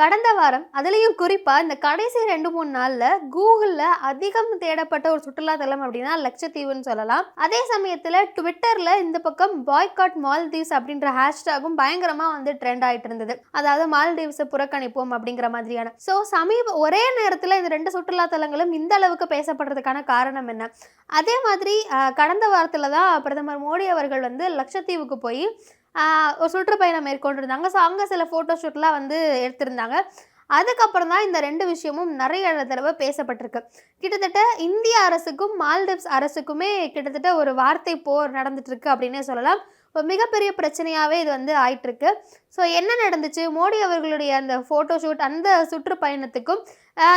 கடந்த வாரம் அதுலேயும் குறிப்பாக இந்த கடைசி ரெண்டு மூணு நாளில் கூகுளில் அதிகம் தேடப்பட்ட ஒரு சுற்றுலாத்தலம் அப்படின்னா லட்சத்தீவுன்னு சொல்லலாம். அதே சமயத்தில் ட்விட்டரில் இந்த பக்கம் பாய்காட் மால்தீவ்ஸ் அப்படின்ற ஹேஷ்டாகும் பயங்கரமாக வந்து ட்ரெண்ட் ஆகிட்டு இருந்தது. அதாவது மால்தீவ்ஸை புறக்கணிப்போம் அப்படிங்கிற மாதிரியான. ஸோ சமீப ஒரே நேரத்தில் இந்த ரெண்டு சுற்றுலாத்தலங்களும் இந்த அளவுக்கு பேசப்படுறதுக்கான காரணம் என்ன? அதே மாதிரி கடந்த வாரத்தில் தான் பிரதமர் மோடி அவர்கள் வந்து லட்சத்தீவுக்கு போய் ஒரு சுற்றுப்பயணம் மேற்கொண்டிருந்தாங்க. ஸோ அங்கே சில ஃபோட்டோ ஷூட்லாம் வந்து எடுத்திருந்தாங்க. அதுக்கப்புறம் தான் இந்த ரெண்டு விஷயமும் நிறைய தடவை பேசப்பட்டிருக்கு. கிட்டத்தட்ட இந்திய அரசுக்கும் மால்டிவ்ஸ் அரசுக்குமே கிட்டத்தட்ட ஒரு வார்த்தை போர் நடந்துட்டுருக்கு அப்படின்னே சொல்லலாம். ஒரு மிகப்பெரிய பிரச்சனையாகவே இது வந்து ஆயிட்டிருக்கு. ஸோ என்ன நடந்துச்சு? மோடி அவர்களுடைய அந்த ஃபோட்டோ ஷூட் அந்த சுற்றுப்பயணத்துக்கும்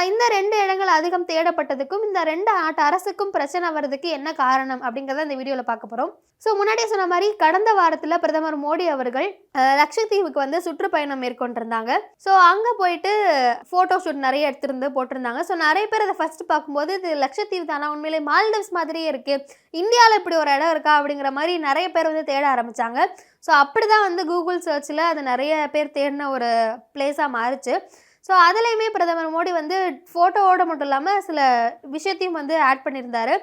இந்த ரெண்டு இடங்கள் அதிகம் தேடப்பட்டதுக்கும் இந்த ரெண்டு நாட்டு அரசுக்கும் பிரச்சனை வர்றதுக்கு என்ன காரணம் அப்படிங்கிறத இந்த வீடியோவில் பார்க்க போகிறோம் ஸோ முன்னாடியே சொன்ன மாதிரி கடந்த வாரத்தில் பிரதமர் மோடி அவர்கள் லட்சத்தீவுக்கு வந்து சுற்றுப்பயணம் மேற்கொண்டிருந்தாங்க. ஸோ அங்கே போயிட்டு ஃபோட்டோ ஷூட் நிறைய எடுத்திருந்து போட்டிருந்தாங்க. ஸோ நிறைய பேர் அதை ஃபர்ஸ்ட் பார்க்கும்போது இது லட்சத்தீவு தானா? உண்மையிலே மால்டிவ்ஸ் மாதிரியே இருக்குது இந்தியாவில் இப்படி ஒரு இடம் இருக்கா? அப்படிங்கிற மாதிரி நிறைய பேர் வந்து தேட ஆரம்பித்தாங்க ஸோ அப்படி தான் வந்து கூகுள் சர்ச்சில் அது நிறைய பேர் தேடின ஒரு பிளேஸாக மாறுச்சு. ஸோ அதுலேயுமே பிரதமர் மோடி வந்து ஃபோட்டோவோட மட்டும் இல்லாமல் சில விஷயத்தையும் வந்து ஆட் பண்ணியிருந்தார்.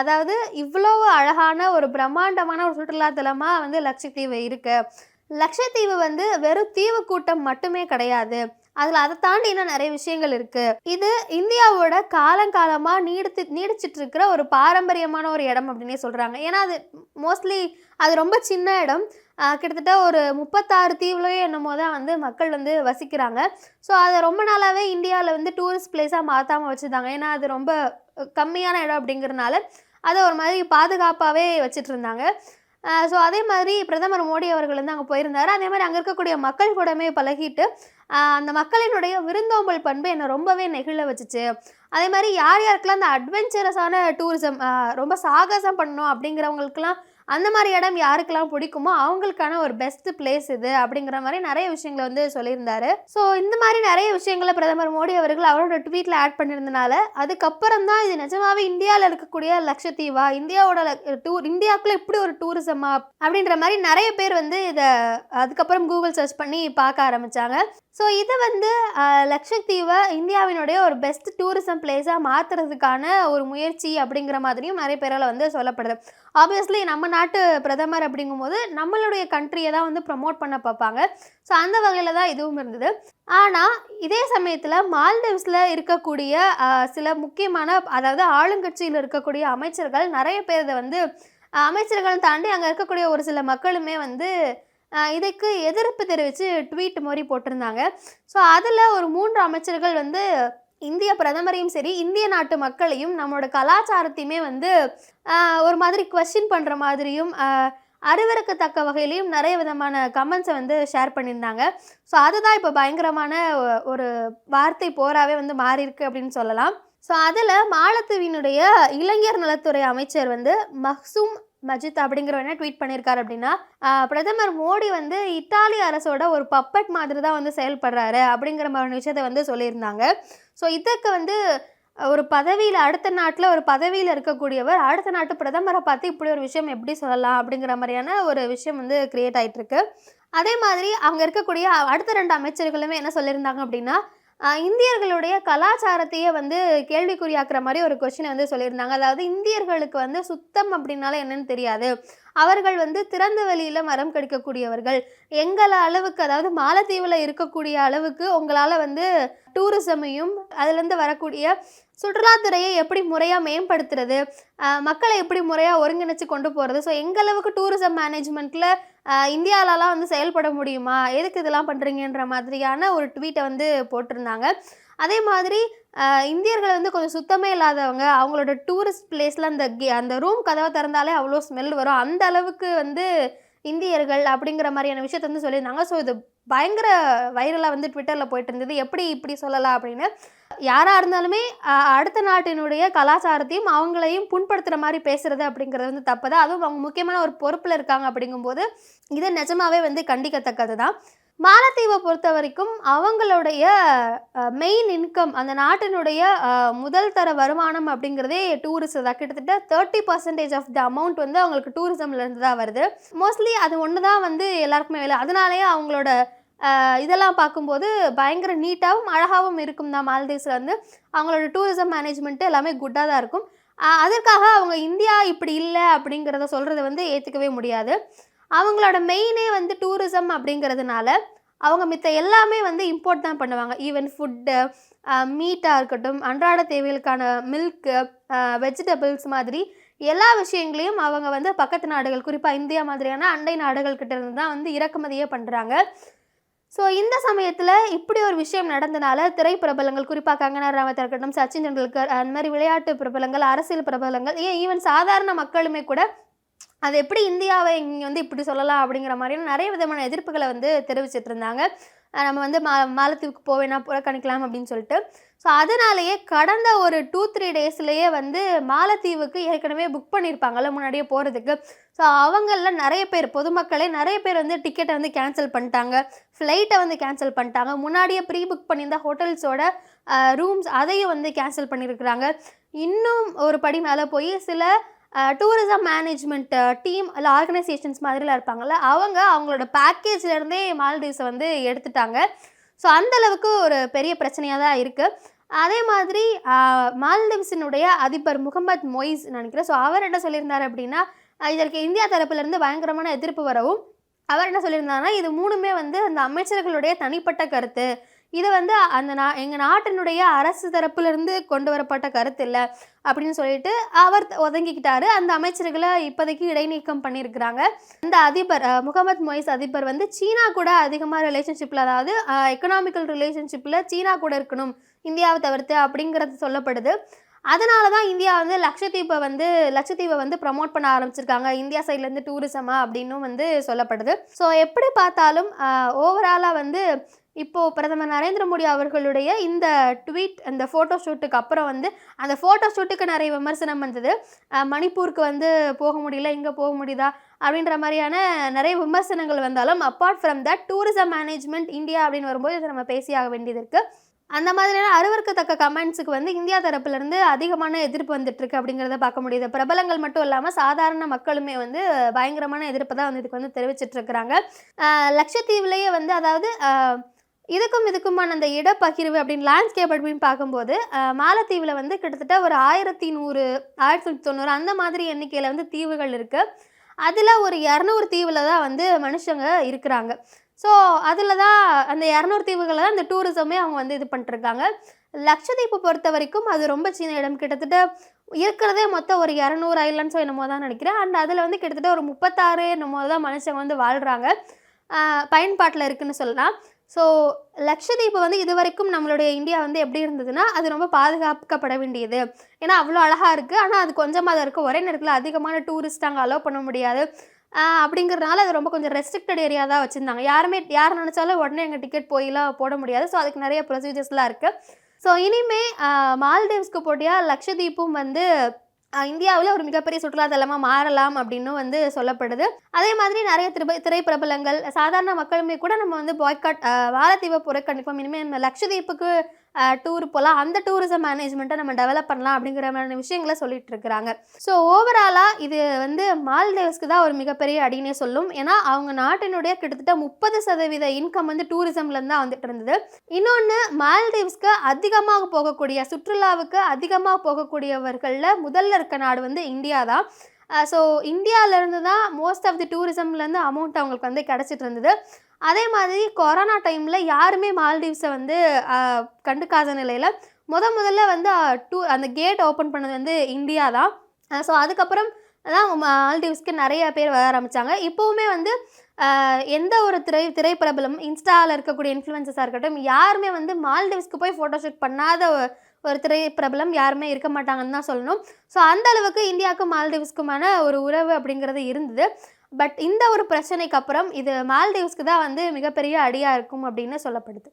அதாவது இவ்வளோ அழகான ஒரு பிரம்மாண்டமான ஒரு சுற்றுலாத்தலமாக வந்து லட்சத்தீவு இருக்குது லட்சத்தீவு வந்து வெறும் தீவு கூட்டம் மட்டுமே கிடையாது. அதில் அதை தாண்டி இன்னும் நிறைய விஷயங்கள் இருக்குது இது இந்தியாவோட காலங்காலமாக நீடித்து நீடிச்சிட்டு இருக்கிற ஒரு பாரம்பரியமான ஒரு இடம் அப்படின்னே சொல்கிறாங்க ஏன்னா அது மோஸ்ட்லி அது ரொம்ப சின்ன இடம். கிட்டத்தட்ட ஒரு முப்பத்தாறு தீவுலையோ என்னமோ தான் வந்து மக்கள் வந்து வசிக்கிறாங்க. ஸோ அதை ரொம்ப நாளாகவே இந்தியாவில் வந்து டூரிஸ்ட் பிளேஸாக மாற்றாமல் வச்சுருந்தாங்க. ஏன்னா அது ரொம்ப கம்மியான இடம் அப்படிங்கிறனால அதை ஒரு மாதிரி பாதுகாப்பாகவே வச்சுட்டு இருந்தாங்க ஸோ அதே மாதிரி பிரதமர் மோடி அவர்கள் வந்து அங்கே போயிருந்தார். அதே மாதிரி அங்கே இருக்கக்கூடிய மக்கள் கூடமே பழகிட்டு அந்த மக்களினுடைய விருந்தோம்பல் பண்பு என்னை ரொம்பவே நெகிழ வச்சுச்சு. அதே மாதிரி யார் யாருக்கெல்லாம் அந்த அட்வென்ச்சரஸான டூரிசம் ரொம்ப சாகசம் பண்ணணும் அப்படிங்கிறவங்களுக்குலாம் அந்த மாதிரி இடம் யாருக்கெல்லாம் பிடிக்குமோ அவங்களுக்கான ஒரு பெஸ்ட் பிளேஸ் இது அப்படிங்கிற மாதிரி நிறைய விஷயங்களை வந்து சொல்லியிருந்தாரு. ஸோ இந்த மாதிரி நிறைய விஷயங்களை பிரதமர் மோடி அவர்கள் அவரோட ட்வீட்டில் ஆட் பண்ணியிருந்தனால அதுக்கப்புறம் தான் இது நிஜமாவே இந்தியாவில் இருக்கக்கூடிய லட்சத்தீவா இந்தியாவோட டூர் இந்தியாவுக்குள்ள இப்படி ஒரு டூரிசமா அப்படின்ற மாதிரி நிறைய பேர் வந்து இதை அதுக்கப்புறம் கூகுள் சர்ச் பண்ணி பார்க்க ஆரம்பிச்சாங்க. ஸோ இதை வந்து லட்சத்தீவை இந்தியாவினுடைய ஒரு பெஸ்ட் டூரிசம் பிளேஸாக மாற்றுறதுக்கான ஒரு முயற்சி அப்படிங்கிற மாதிரியும் நிறைய பேரால் வந்து சொல்லப்படுது. ஆப்வியஸ்லி நம்ம நாட்டு பிரதமர் அப்படிங்கும்போது நம்மளுடைய கண்ட்ரியை தான் வந்து ப்ரமோட் பண்ண பார்ப்பாங்க. ஸோ அந்த வகையில் தான் இதுவும் இருந்தது. ஆனால் இதே சமயத்தில் மால்தீவ்ஸில் இருக்கக்கூடிய சில முக்கியமான அதாவது ஆளுங்கட்சியில் இருக்கக்கூடிய அமைச்சர்கள் நிறைய பேர் இதை வந்து அஹ், அமைச்சர்கள் தாண்டி அங்கே இருக்கக்கூடிய ஒரு சில மக்களுமே வந்து இதுக்கு எதிர்ப்பு தெரிவித்து ட்வீட் மாதிரி போட்டிருந்தாங்க. ஸோ அதில் ஒரு மூன்று அமைச்சர்கள் வந்து இந்திய பிரதமரையும் சரி இந்திய நாட்டு மக்களையும் நம்மளோட கலாச்சாரத்தையுமே வந்து ஒரு மாதிரி கொஸ்டின் பண்ணுற மாதிரியும் ஆஹ், அருவருக்கத்தக்க வகையிலையும் நிறைய விதமான கமெண்ட்ஸை வந்து ஷேர் பண்ணியிருந்தாங்க. ஸோ அதுதான் இப்போ பயங்கரமான ஒரு வார்த்தை போராவே வந்து மாறியிருக்கு அப்படின்னு சொல்லலாம். ஸோ அதில் மாலத்தீவினுடைய இளைஞர் நலத்துறை அமைச்சர் வந்து மஹ்சூம் மஜித் அப்படிங்கிறவன ட்வீட் பண்ணியிருக்காரு அப்படின்னா பிரதமர் மோடி வந்து இத்தாலி அரசோட ஒரு பப்பட் மாதிரி தான் வந்து செயல்படுறாரு அப்படிங்கிற மாதிரி விஷயத்தை வந்து சொல்லியிருந்தாங்க. ஸோ இதற்கு வந்து ஒரு பதவியில் அடுத்த நாட்டில் ஒரு பதவியில் இருக்கக்கூடியவர் அடுத்த நாட்டு பிரதமரை பார்த்து இப்படி ஒரு விஷயம் எப்படி சொல்லலாம் அப்படிங்கிற மாதிரியான ஒரு விஷயம் வந்து கிரியேட் ஆயிட்டு இருக்கு அதே மாதிரி அங்கே இருக்கக்கூடிய அடுத்த ரெண்டு அமைச்சர்களுமே என்ன சொல்லியிருந்தாங்க அப்படின்னா இந்தியர்களுடைய கலாச்சாரத்தையே வந்து கேள்விக்குறியாக்குற மாதிரி ஒரு கொஷினை வந்து சொல்லியிருந்தாங்க. அதாவது இந்தியர்களுக்கு வந்து சுத்தம் அப்படின்னால என்னன்னு தெரியாது. அவர்கள் வந்து திறந்த வெளியில் மரம் கடிக்கக்கூடியவர்கள். எங்கள் அளவுக்கு அதாவது மாலத்தீவில் இருக்கக்கூடிய அளவுக்கு உங்களால் வந்து டூரிசமையும் அதுலேருந்து வரக்கூடிய சுற்றுலாத்துறையை எப்படி முறையாக மேம்படுத்துறது மக்களை எப்படி முறையாக ஒருங்கிணைச்சு கொண்டு போகிறது ஸோ எங்களவுக்கு டூரிசம் மேனேஜ்மெண்ட்டில் இந்தியாவிலலாம் வந்து செயல்பட முடியுமா? எதுக்கு இதெல்லாம் பண்ணுறீங்கன்ற மாதிரியான ஒரு ட்வீட்டை வந்து போட்டிருந்தாங்க. அதே மாதிரி இந்தியர்கள் வந்து கொஞ்சம் சுத்தமே இல்லாதவங்க அவங்களோட டூரிஸ்ட் பிளேஸில் அந்த கே- அந்த ரூம் கதவை திறந்தாலே அவ்வளோ ஸ்மெல் வரும். அந்த அளவுக்கு வந்து இந்தியர்கள் அப்படிங்கிற மாதிரியான விஷயத்த வந்து சொல்லியிருந்தாங்க. ஸோ இது பயங்கர வைரலாக வந்து ட்விட்டரில் போயிட்டு இருந்தது எப்படி இப்படி சொல்லலாம் அப்படின்னு? யாராக இருந்தாலுமே அடுத்த நாட்டினுடைய கலாச்சாரத்தையும் அவங்களையும் புண்படுத்துகிற மாதிரி பேசுகிறது அப்படிங்கிறது வந்து தப்பு தான் அதுவும் அவங்க முக்கியமான ஒரு பொறுப்பில் இருக்காங்க அப்படிங்கும்போது இது நிஜமாவே வந்து கண்டிக்கத்தக்கது தான் மாலத்தீவை பொறுத்த வரைக்கும் அவங்களுடைய மெயின் இன்கம் அந்த நாட்டினுடைய முதல் தர வருமானம் அப்படிங்கிறதே டூரிஸ்ட் தான். கிட்டத்தட்ட thirty percentage of the amount வந்து அவங்களுக்கு டூரிசம்லேருந்து தான் வருது. மோஸ்ட்லி அது ஒன்று தான் வந்து எல்லாருக்குமே வேலை. அதனாலேயே அவங்களோட இதெல்லாம் பார்க்கும்போது பயங்கர நீட்டாகவும் அழகாகவும் இருக்கும் தான் மால்தீவ்ஸில் வந்து அவங்களோட டூரிசம் மேனேஜ்மெண்ட்டு எல்லாமே குட்டாக தான் இருக்கும். அதற்காக அவங்க இந்தியா இப்படி இல்லை அப்படிங்கிறத சொல்கிறத வந்து ஏற்றுக்கவே முடியாது. அவங்களோட மெயினே வந்து டூரிசம் அப்படிங்கிறதுனால அவங்க மித்த எல்லாமே வந்து இம்போர்ட் தான் பண்ணுவாங்க. ஈவன் ஃபுட்டு மீட்டாக இருக்கட்டும் அன்றாட தேவைகளுக்கான மில்க்கு வெஜிடபிள்ஸ் மாதிரி எல்லா விஷயங்களையும் அவங்க வந்து பக்கத்து நாடுகள் குறிப்பாக இந்தியா மாதிரியான அண்டை நாடுகள்கிட்ட இருந்து தான் வந்து இறக்குமதியே பண்ணுறாங்க ஸோ இந்த சமயத்தில் இப்படி ஒரு விஷயம் நடந்தனால திரைப்பிரபலங்கள் குறிப்பாக கங்கனா ராவத் இருக்கட்டும் சச்சின் டெண்டுல்கர் அந்த மாதிரி விளையாட்டு பிரபலங்கள் அரசியல் பிரபலங்கள் ஏன் ஈவன் சாதாரண மக்களுமே கூட அது எப்படி இந்தியாவை இங்கே வந்து இப்படி சொல்லலாம் அப்படிங்கிற மாதிரியான நிறைய விதமான எதிர்ப்புகளை வந்து தெரிவிச்சிட்டு இருந்தாங்க நம்ம வந்து மா மாலத்தீவுக்கு போவேனா புறக்கணிக்கலாம் அப்படின்னு சொல்லிட்டு. ஸோ அதனாலேயே கடந்த ஒரு டூ த்ரீ டேஸ்லேயே வந்து மாலத்தீவுக்கு ஏற்கனவே புக் பண்ணியிருப்பாங்கல்ல முன்னாடியே போகிறதுக்கு ஸோ அவங்களில் நிறைய பேர் பொதுமக்களே நிறைய பேர் வந்து டிக்கெட்டை வந்து கேன்சல் பண்ணிட்டாங்க. ஃப்ளைட்டை வந்து கேன்சல் பண்ணிட்டாங்க. முன்னாடியே ப்ரீ புக் பண்ணியிருந்த ஹோட்டல்ஸோட ரூம்ஸ் அதையும் வந்து கேன்சல் பண்ணியிருக்கிறாங்க. இன்னும் ஒரு படி மேலே போய் சில டூரிசம் மேனேஜ்மெண்ட் டீம் இல்லை ஆர்கனைசேஷன்ஸ் மாதிரிலாம் இருப்பாங்கள்ல அவங்க அவங்களோட பேக்கேஜ்லேருந்தே மால்டீவ்ஸை வந்து எடுத்துட்டாங்க. ஸோ அந்த அளவுக்கு ஒரு பெரிய பிரச்சனையாக தான் இருக்குது அதே மாதிரி மால்டீவ்ஸினுடைய அதிபர் முகமது மொய்ஸ் நினைக்கிறேன். ஸோ அவர் என்ன சொல்லியிருந்தார் அப்படின்னா இதற்கு இந்தியா தரப்புலேருந்து பயங்கரமான எதிர்ப்பு வரவும் அவர் என்ன சொல்லியிருந்தாருன்னா இது மூணுமே வந்து அந்த அமைச்சர்களுடைய தனிப்பட்ட கருத்து. இது வந்து அந்த நா எங்கள் நாட்டினுடைய அரசு தரப்புலேருந்து கொண்டு வரப்பட்ட கருத்து இல்லை அப்படின்னு சொல்லிட்டு அவர் ஒதுங்கிக்கிட்டாரு. அந்த அமைச்சர்களை இப்போதைக்கு இடைநீக்கம் பண்ணியிருக்கிறாங்க. இந்த அதிபர் முகமது மொய்ஸ் அதிபர் வந்து சீனா கூட அதிகமாக ரிலேஷன்ஷிப்பில் அதாவது எக்கனாமிக்கல் ரிலேஷன்ஷிப்பில் சீனா கூட இருக்கணும் இந்தியாவை தவிர்த்து அப்படிங்கிறது சொல்லப்படுது. அதனால தான் இந்தியா வந்து லட்சத்தீப்பை வந்து லட்சத்தீவை வந்து ப்ரமோட் பண்ண ஆரம்பிச்சிருக்காங்க. இந்தியா சைட்லேருந்து டூரிசமா அப்படின்னும் வந்து சொல்லப்படுது. ஸோ எப்படி பார்த்தாலும் ஓவராலாக வந்து இப்போது பிரதமர் நரேந்திர மோடி அவர்களுடைய இந்த ட்வீட் அந்த ஃபோட்டோ ஷூட்டுக்கு அப்புறம் வந்து அந்த ஃபோட்டோ ஷூட்டுக்கு நிறைய விமர்சனம் வந்தது. மணிப்பூருக்கு வந்து போக முடியல இங்கே போக முடியுதா அப்படின்ற மாதிரியான நிறைய விமர்சனங்கள் வந்தாலும் apart from that tourism management India அப்படின்னு வரும்போது இதை நம்ம பேசியாக வேண்டியது இருக்குது அந்த மாதிரியான அருவருக்கத்தக்க கமெண்ட்ஸுக்கு வந்து இந்தியா தரப்புலேருந்து அதிகமான எதிர்ப்பு வந்துட்டுருக்கு அப்படிங்கிறத பார்க்க முடியுது. பிரபலங்கள் மட்டும் இல்லாமல் சாதாரண மக்களுமே வந்து பயங்கரமான எதிர்ப்பு தான் வந்து இதுக்கு வந்து தெரிவிச்சிட்டு இருக்கிறாங்க லட்சத்தீவுலேயே வந்து அதாவது இதுக்கும் இதுக்குமான அந்த இடப்பகிர்வு அப்படின்னு லேண்ட்ஸ்கேப் அப்படின்னு பார்க்கும்போது மாலத்தீவில் வந்து கிட்டத்தட்ட ஒரு ஆயிரத்தி நூறு ஆயிரத்தி தொண்ணூற்றி தொண்ணூறு அந்த மாதிரி எண்ணிக்கையில் வந்து தீவுகள் இருக்குது அதில் ஒரு இரநூறு தீவில் தான் வந்து மனுஷங்க இருக்கிறாங்க. ஸோ அதில் தான் அந்த இரநூறு தீவுகளில் தான் இந்த டூரிசமே அவங்க வந்து இது பண்ணிட்டுருக்காங்க. லட்சத்தீவு பொறுத்த வரைக்கும் அது ரொம்ப சின்ன இடம். கிட்டத்தட்ட இருக்கிறதே மொத்தம் ஒரு இரநூறு ஐலண்ட்ஸோ என்னமோ தான் நினைக்கிறேன். அண்ட் அதில் வந்து கிட்டத்தட்ட ஒரு முப்பத்தாறு என்னமோ தான் மனுஷங்க வந்து வாழ்கிறாங்க பயன்பாட்டில் இருக்குதுன்னு சொல்லலாம். ஸோ லட்சத்தீவு வந்து இது வரைக்கும் நம்மளுடைய இந்தியா வந்து எப்படி இருந்ததுன்னா அது ரொம்ப பாதுகாக்கப்பட வேண்டியது. ஏன்னா அவ்வளோ அழகாக இருக்குது ஆனால் அது கொஞ்சமாக தான் இருக்குது ஒரே நேரத்தில் அதிகமான டூரிஸ்ட் அங்கே அலோவ் பண்ண முடியாது. அப்படிங்கிறதுனால அது ரொம்ப கொஞ்சம் ரெஸ்ட்ரிக்டட் ஏரியா தான் வச்சுருந்தாங்க. யாருமே யார் நினச்சாலும் உடனே எங்கள் டிக்கெட் போயிலாம் போட முடியாது. ஸோ அதுக்கு நிறைய ப்ரொசீஜர்ஸ்லாம் இருக்குது ஸோ இனிமே மால்தீவ்ஸ்க்கு போட்டியாக லக்ஷதீப்பும் வந்து இந்தியாவில் ஒரு மிகப்பெரிய சுற்றுலாத்தலமாக மாறலாம் அப்படின்னும் வந்து சொல்லப்படுது. அதே மாதிரி நிறைய திரை திரைப்பிரபலங்கள் சாதாரண மக்களுமே கூட நம்ம வந்து பாய்காட் மாலத்தீவை புறக்கணிப்போம். இனிமேல் நம்ம டூர் போகலாம் அந்த டூரிசம் மேனேஜ்மெண்ட்டை நம்ம டெவலப் பண்ணலாம் அப்படிங்கிற மாதிரியான விஷயங்களை சொல்லிட்டு இருக்கிறாங்க. ஸோ ஓவராலாக இது வந்து மால்தேவ்ஸ்க்கு தான் ஒரு மிகப்பெரிய அடினே சொல்லும். ஏன்னா அவங்க நாட்டினுடைய கிட்டத்தட்ட முப்பது சதவீத இன்கம் வந்து டூரிசம்லேருந்து தான் வந்துட்டு இருந்தது. இன்னொன்று மால்தீவ்ஸ்க்கு அதிகமாக போகக்கூடிய சுற்றுலாவுக்கு அதிகமாக போகக்கூடியவர்களில் முதல்ல இருக்க நாடு வந்து இந்தியா தான். ஸோ இந்தியாவிலேருந்து தான் மோஸ்ட் ஆஃப் தி டூரிசம்லேருந்து அமௌண்ட் அவங்களுக்கு வந்து கிடச்சிட்டு இருந்தது. அதே மாதிரி கொரோனா டைமில் யாருமே மால்தீவ்ஸை வந்து கண்டுக்காத நிலையில் முத முதல்ல வந்து டூ அந்த கேட் ஓப்பன் பண்ணது வந்து இந்தியா தான். ஸோ அதுக்கப்புறம் தான் மால்தீவ்ஸ்க்கு நிறைய பேர் வர ஆரம்பித்தாங்க இப்போவுமே வந்து எந்த ஒரு திரை திரைப்பிரபலம் இன்ஸ்டாவில் இருக்கக்கூடிய இன்ஃப்ளூயன்சஸாக இருக்கட்டும் யாருமே வந்து மால்தீவ்ஸ்க்கு போய் ஃபோட்டோஷூட் பண்ணாத ஒரு திரைப்பிரபலம் யாருமே இருக்க மாட்டாங்கன்னு தான் சொல்லணும். ஸோ அந்த அளவுக்கு இந்தியாவுக்கும் மால்தீவ்ஸ்க்குமான ஒரு உறவு அப்படிங்கிறது இருந்தது. பட் இந்த ஒரு பிரச்சனைக்கு அப்புறம் இது மால்தீவ்ஸ்க்கு தான் வந்து மிகப்பெரிய அடியாக இருக்கும் அப்படின்னு சொல்லப்படுது.